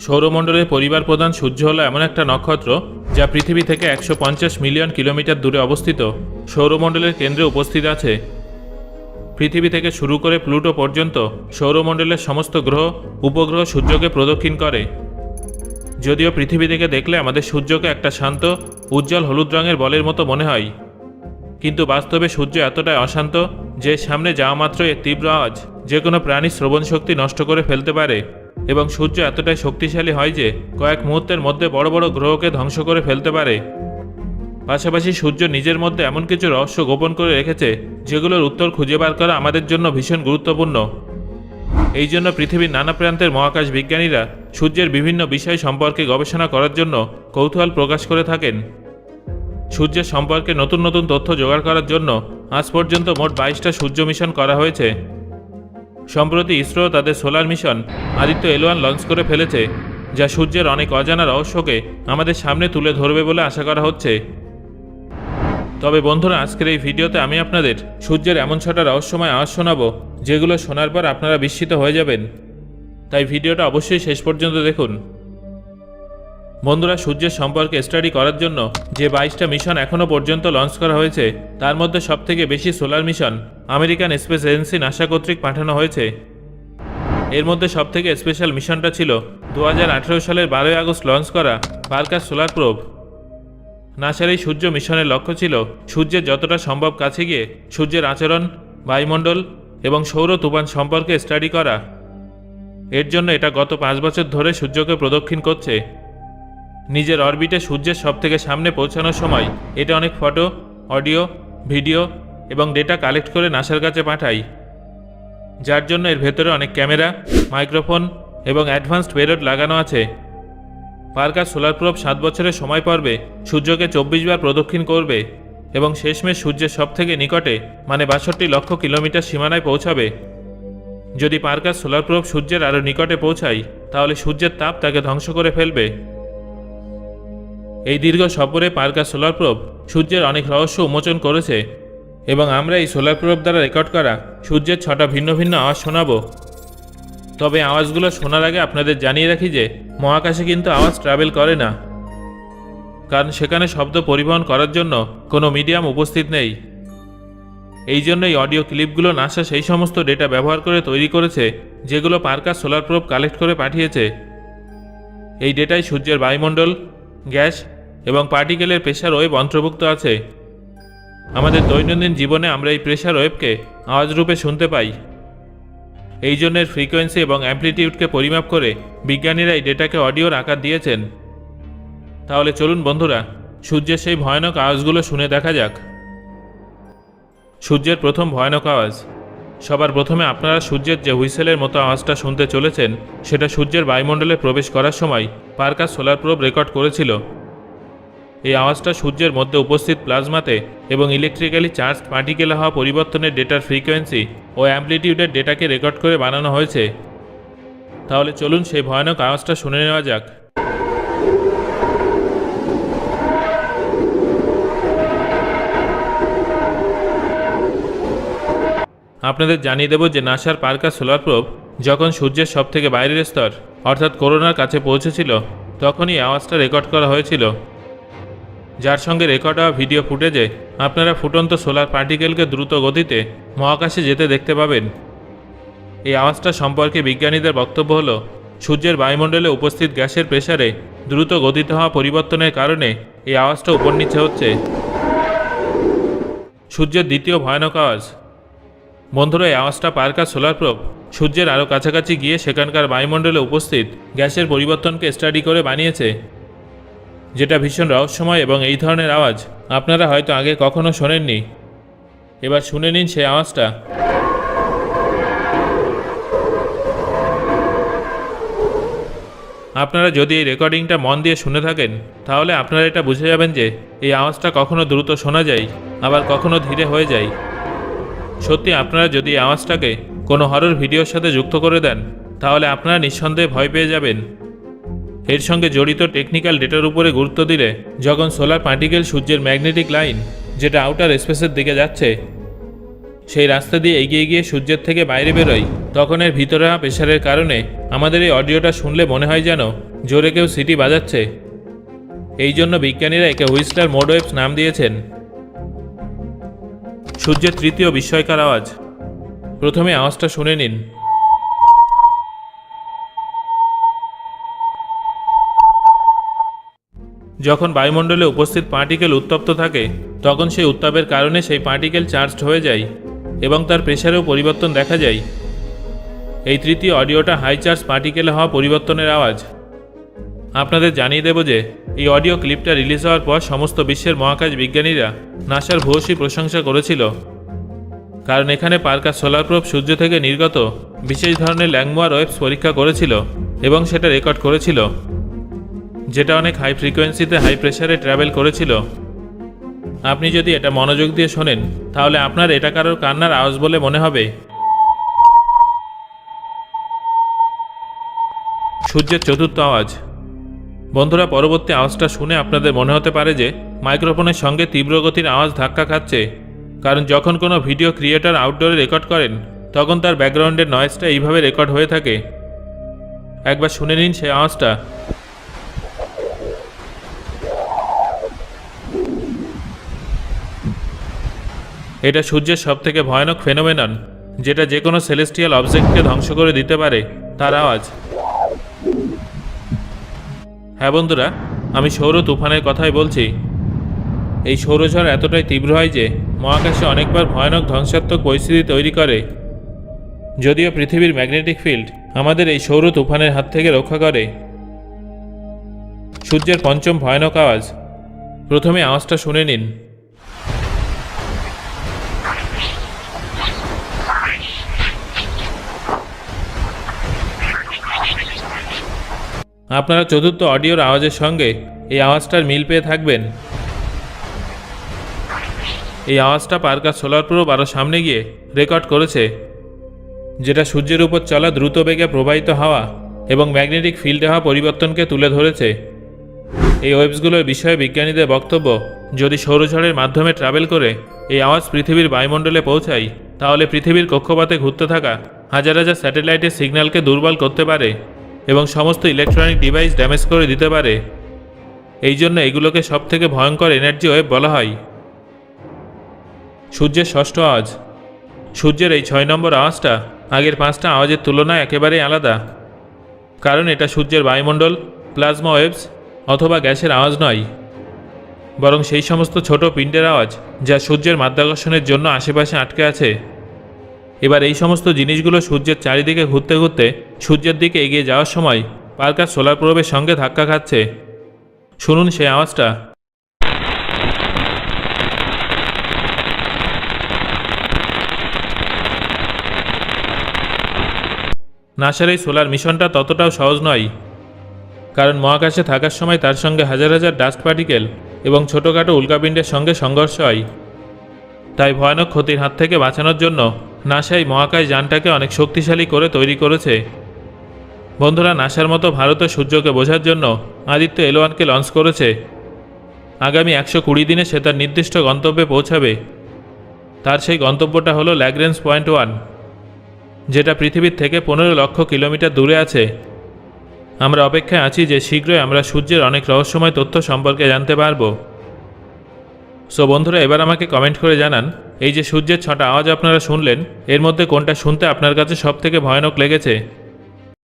সৌরমণ্ডলের পরিবার প্রধান সূর্য হলো এমন একটা নক্ষত্র যা পৃথিবী থেকে একশো পঞ্চাশ মিলিয়ন কিলোমিটার দূরে অবস্থিত। সৌরমণ্ডলের কেন্দ্রে উপস্থিত আছে। পৃথিবী থেকে শুরু করে প্লুটো পর্যন্ত সৌরমণ্ডলের সমস্ত গ্রহ, উপগ্রহ সূর্যকে প্রদক্ষিণ করে। যদিও পৃথিবী থেকে দেখলে আমাদের সূর্যকে একটা শান্ত, উজ্জ্বল হলুদ রঙের বলের মতো মনে হয়। কিন্তু বাস্তবে সূর্য এতটাই অশান্ত যে সামনে যাওয়া মাত্র এর তীব্র আওয়াজ যে কোনো প্রাণী শ্রবণ শক্তি নষ্ট করে ফেলতে পারে। এবং সূর্য এতটাই শক্তিশালী হয় যে কয়েক মুহূর্তের মধ্যে বড় বড় গ্রহকে ধ্বংস করে ফেলতে পারে। পাশাপাশি সূর্য নিজের মধ্যে এমন কিছু রহস্য গোপন করে রেখেছে, যেগুলোর উত্তর খুঁজে বার করা আমাদের জন্য ভীষণ গুরুত্বপূর্ণ। এই জন্য পৃথিবীর নানা প্রান্তের মহাকাশ বিজ্ঞানীরা সূর্যের বিভিন্ন বিষয় সম্পর্কে গবেষণা করার জন্য কৌতূহল প্রকাশ করে থাকেন। সূর্যের সম্পর্কে নতুন নতুন তথ্য জোগাড় করার জন্য আজ পর্যন্ত মোট বাইশটা সূর্য মিশন করা হয়েছে। সম্প্রতি ইসরো তাদের solar mission Aditya L one launch করে ফেলেছে, যা সূর্যের অনেক অজানা রহস্যকে আমাদের সামনে তুলে ধরবে বলে আশা করা হচ্ছে। তবে বন্ধুরা, আজকের এই ভিডিওতে আমি আপনাদের সূর্যের এমন ছটা রহস্যময় আওয়াজ শোনাবো, যেগুলো শোনার পর আপনারা বিস্মিত হয়ে যাবেন। তাই ভিডিওটা অবশ্যই শেষ পর্যন্ত দেখুন। বন্ধুরা, সূর্যের সম্পর্কে স্টাডি করার জন্য যে বাইশটা মিশন এখনও পর্যন্ত লঞ্চ করা হয়েছে, তার মধ্যে সবথেকে বেশি solar mission American space agency NASA কর্তৃক পাঠানো হয়েছে। এর মধ্যে সবথেকে স্পেশাল মিশনটা ছিল দু হাজার আঠেরো সালের বারোই আগস্ট লঞ্চ করা পার্কার সোলার প্রোভ নাসার এই সূর্য মিশনের লক্ষ্য ছিল সূর্যের যতটা সম্ভব কাছে গিয়ে সূর্যের আচরণ, বায়ুমণ্ডল এবং সৌর তুফান সম্পর্কে স্টাডি করা। এর জন্য এটা গত পাঁচ বছর ধরে সূর্যকে প্রদক্ষিণ করছে। নিজের অরবিটে সূর্যের সবথেকে সামনে পৌঁছানোর সময় এটা অনেক ফটো, অডিও, ভিডিও এবং ডেটা কালেক্ট করে নাসার কাছে পাঠায় যার জন্য এর ভেতরে অনেক ক্যামেরা, মাইক্রোফোন এবং অ্যাডভান্সড পেরোড লাগানো আছে। পার্কার সোলার প্রোব সাত বছরের সময় পর্বে সূর্যকে চব্বিশ বার প্রদক্ষিণ করবে এবং শেষমেশ সূর্যের সব থেকে নিকটে মানে বাষট্টি লক্ষ কিলোমিটার সীমানায় পৌঁছাবে। যদি পার্কার সোলার প্রোব সূর্যের আরও নিকটে পৌঁছায়, তাহলে সূর্যের তাপ তাকে ধ্বংস করে ফেলবে। এই দীর্ঘ সফরে পার্কার সোলার প্রোব সূর্যের অনেক রহস্য উন্মোচন করেছে এবং আমরা এই সোলার প্রোব দ্বারা রেকর্ড করা সূর্যের ছটা ভিন্ন ভিন্ন আওয়াজ শোনাবো। তবে আওয়াজগুলো শোনার আগে আপনাদের জানিয়ে রাখি যে মহাকাশে কিন্তু আওয়াজ ট্রাভেল করে না। কারণ সেখানে শব্দ পরিবহন করার জন্য কোনো মিডিয়াম উপস্থিত নেই। এই জন্য এই অডিও ক্লিপগুলো নাসা সেই সমস্ত ডেটা ব্যবহার করে তৈরি করেছে, যেগুলো পার্কার সোলার প্রোব কালেক্ট করে পাঠিয়েছে। এই ডেটায় সূর্যের বায়ুমণ্ডল, গ্যাস এবং পার্টিকেলের প্রেশার ওয়েভ অন্তর্ভুক্ত আছে। আমাদের দৈনন্দিন জীবনে আমরা এই প্রেশার ওয়েভকে আওয়াজ রূপে শুনতে পাই। এই জন্যের ফ্রিকোয়েন্সি এবং অ্যাম্প্লিটিউডকে পরিমাপ করে বিজ্ঞানীরা এই ডেটাকে অডিওর আকার দিয়েছেন। তাহলে চলুন বন্ধুরা, সূর্যের সেই ভয়ানক আওয়াজগুলো শুনে দেখা যাক। সূর্যের প্রথম ভয়ানক আওয়াজ। সবার প্রথমে আপনারা সূর্যের যে হুইসেলের মতো আওয়াজটা শুনতে চলেছেন, সেটা সূর্যের বায়ুমণ্ডলে প্রবেশ করার সময় পার্কার সোলার প্রোব রেকর্ড করেছিল। এই আওয়াজটা সূর্যের মধ্যে উপস্থিত প্লাজমাতে এবং ইলেকট্রিক্যালি চার্জ পার্টিকেলে হওয়া পরিবর্তনের ডেটার ফ্রিকোয়েন্সি ও অ্যাম্প্লিটিউডের ডেটাকে রেকর্ড করে বানানো হয়েছে। তাহলে চলুন সেই ভয়ানক আওয়াজটা শুনে নেওয়া যাক। আপনাদের জানিয়ে দেব যে নাসার পার্কার সোলার প্রোব যখন সূর্যের সবথেকে বাইরের স্তর, অর্থাৎ করোনার কাছে পৌঁছেছিল, তখনই আওয়াজটা রেকর্ড করা হয়েছিল। যার সঙ্গে রেকর্ড হওয়া ভিডিও ফুটেজে আপনারা ফুটন্ত সোলার পার্টিকেলকে দ্রুত গতিতে মহাকাশে যেতে দেখতে পাবেন। এই আওয়াজটা সম্পর্কে বিজ্ঞানীদের বক্তব্য হলো, সূর্যের বায়ুমণ্ডলে উপস্থিত গ্যাসের প্রেসারে দ্রুত গতিতে হওয়া পরিবর্তনের কারণে এই আওয়াজটা উপর নিচে হচ্ছে। সূর্যের দ্বিতীয় ভয়ানক আওয়াজ। বন্ধুরা, এই আওয়াজটা পার্কার সোলার প্রোব সূর্যের আরও কাছাকাছি গিয়ে সেখানকার বায়ুমণ্ডলে উপস্থিত গ্যাসের পরিবর্তনকে স্টাডি করে বানিয়েছে। যেটা ভীষণ রহস্যময় এবং এই ধরনের আওয়াজ আপনারা হয়তো আগে কখনো শোনেননি। এবার শুনে নিন সেই আওয়াজটা। আপনারা যদি এই রেকর্ডিংটা মন দিয়ে শুনে থাকেন, তাহলে আপনারা এটা বুঝে যাবেন যে এই আওয়াজটা কখনো দ্রুত শোনা যায়, আবার কখনো ধীরে হয়ে যায়। সত্যি আপনারা যদি আওয়াজটাকে কোনো হরর ভিডিওর সাথে যুক্ত করে দেন, তাহলে আপনারা নিঃসন্দেহে ভয় পেয়ে যাবেন। এর সঙ্গে জড়িত টেকনিক্যাল ডেটার উপরে গুরুত্ব দিলে যখন সোলার পার্টিকেল সূর্যের ম্যাগনেটিক লাইন যেটা আউটার স্পেসের দিকে যাচ্ছে, সেই রাস্তা দিয়ে এগিয়ে গিয়ে সূর্যের থেকে বাইরে বেরোয়, তখন এর ভিতরে প্রেশারের কারণে আমাদের এই অডিওটা শুনলে মনে হয় যেন জোরে কেউ সিটি বাজাচ্ছে। এই জন্য বিজ্ঞানীরা একে হুইস্টার মোডওয়েভস নাম দিয়েছেন। সূর্যের তৃতীয় বিস্ময়কর আওয়াজ। প্রথমে আওয়াজটা শুনে নিন। যখন বায়ুমণ্ডলে উপস্থিত পার্টিকেল উত্তপ্ত থাকে, তখন সেই উত্তাপের কারণে সেই পার্টিকেল চার্জড হয়ে যায় এবং তার প্রেশারেও পরিবর্তন দেখা যায়। এই তৃতীয় অডিওটা হাই চার্জ পার্টিকেলে হওয়া পরিবর্তনের আওয়াজ। আপনাদের জানিয়ে দেব যে, এই অডিও ক্লিপটা রিলিজ হওয়ার পর সমস্ত বিশ্বের মহাকাশ বিজ্ঞানীরা নাসার ভূয়সী প্রশংসা করেছিল। কারণ এখানে পার্কার সোলার প্রোব সূর্য থেকে নির্গত বিশেষ ধরনের ল্যাংমোয়ার ওয়েবস পরীক্ষা করেছিল এবং সেটা রেকর্ড করেছিল। যেটা অনেক হাই ফ্রিকোয়েন্সিতে হাই প্রেশারে ট্রাভেল করেছিল। আপনি যদি এটা মনোযোগ দিয়ে শোনেন, তাহলে আপনার এটা কারোর কান্নার আওয়াজ বলে মনে হবে। সূর্যের চতুর্থ আওয়াজ। বন্ধুরা, পরবর্তী আওয়াজটা শুনে আপনাদের মনে হতে পারে যে মাইক্রোফোনের সঙ্গে তীব্র গতির আওয়াজ ধাক্কা খাচ্ছে। কারণ যখন কোনো ভিডিও ক্রিয়েটর আউটডোরে রেকর্ড করেন, তখন তার ব্যাকগ্রাউন্ডের নয়েজটা এইভাবে রেকর্ড হয়ে থাকে। একবার শুনে নিন সেই আওয়াজটা। এটা সূর্যের সবথেকে ভয়ানক ফেনোমেনন, যেটা যে কোনো সেলেস্টিয়াল অবজেক্টকে ধ্বংস করে দিতে পারে, তার আওয়াজ। হ্যাঁ বন্ধুরা, আমি সৌর তুফানের কথাই বলছি। এই সৌরঝড় এতটাই তীব্র হয় যে, মহাকাশে অনেকবার ভয়ানক ধ্বংসাত্মক পরিস্থিতি তৈরি করে। যদিও পৃথিবীর ম্যাগনেটিক ফিল্ড আমাদের এই সৌর তুফানের হাত থেকে রক্ষা করে। সূর্যের পঞ্চম ভয়ানক আওয়াজ। প্রথমে আওয়াজটা শুনে নিন। আপনারা চতুর্থ অডিওর আওয়াজের সঙ্গে এই আওয়াজটার মিল পেয়ে থাকবেন। এই আওয়াজটা পার্কার সোলার প্রোব আরও সামনে গিয়ে রেকর্ড করেছে, যেটা সূর্যের উপর চলা দ্রুত বেগে প্রবাহিত হাওয়া এবং ম্যাগনেটিক ফিল্ডে হওয়া পরিবর্তনকে তুলে ধরেছে। এই ওয়েবসগুলোর বিষয়ে বিজ্ঞানীদের বক্তব্য, যদি সৌরঝড়ের মাধ্যমে ট্রাভেল করে এই আওয়াজ পৃথিবীর বায়ুমণ্ডলে পৌঁছায়, তাহলে পৃথিবীর কক্ষপথে ঘুরতে থাকা হাজার হাজার স্যাটেলাইটের সিগন্যালকে দুর্বল করতে পারে। এবং সমস্ত ইলেকট্রনিক ডিভাইস ড্যামেজ করে দিতে পারে। এই জন্য এগুলোকে সবথেকে ভয়ঙ্কর এনার্জি ওয়েভ বলা হয়। সূর্যের ষষ্ঠ আওয়াজ। সূর্যের এই ছয় নম্বর আওয়াজটা আগের পাঁচটা আওয়াজের তুলনায় একেবারেই আলাদা। কারণ এটা সূর্যের বায়ুমণ্ডল প্লাজমা ওয়েভস অথবা গ্যাসের আওয়াজ নয়। বরং সেই সমস্ত ছোট পিণ্ডের আওয়াজ যা সূর্যের মাধ্যাকর্ষণের জন্য আশেপাশে আটকে আছে। এবার এই সমস্ত জিনিসগুলো সূর্যের চারিদিকে ঘুরতে ঘুরতে সূর্যের দিকে এগিয়ে যাওয়ার সময় পার্কার সোলার প্রোবের সঙ্গে ধাক্কা খাচ্ছে। শুনুন সেই আওয়াজটা। নাসার এই সোলার মিশনটা ততটাও সহজ নয়, কারণ মহাকাশে থাকার সময় তার সঙ্গে হাজার হাজার ডাস্ট পার্টিকেল এবং ছোটোখাটো উল্কাপিণ্ডের সঙ্গে সংঘর্ষ হয়। তাই ভয়ানক ক্ষতির হাত থেকে বাঁচানোর জন্য নাসাই মহাকাশ যানটাকে অনেক শক্তিশালী করে তৈরি করেছে। বন্ধুরা, নাসার মতো ভারতের সূর্যকে বোঝার জন্য আদিত্য এলোয়ানকে লঞ্চ করেছে। আগামী একশো কুড়ি দিনে সে তার নির্দিষ্ট গন্তব্যে পৌঁছাবে। তার সেই গন্তব্যটা হলো ল্যাগ্রেন্স পয়েন্ট ওয়ান যেটা পৃথিবীর থেকে পনেরো লক্ষ কিলোমিটার দূরে আছে। আমরা অপেক্ষায় আছি যে শীঘ্রই আমরা সূর্যের অনেক রহস্যময় তথ্য সম্পর্কে জানতে পারব। সো বন্ধুরা, এবার আমাকে কমেন্ট করে জানান এই যে সূর্যের ছটা আওয়াজ আপনারা শুনলেন, এর মধ্যে কোনটা শুনতে আপনার কাছে সবথেকে ভয়ানক লেগেছে?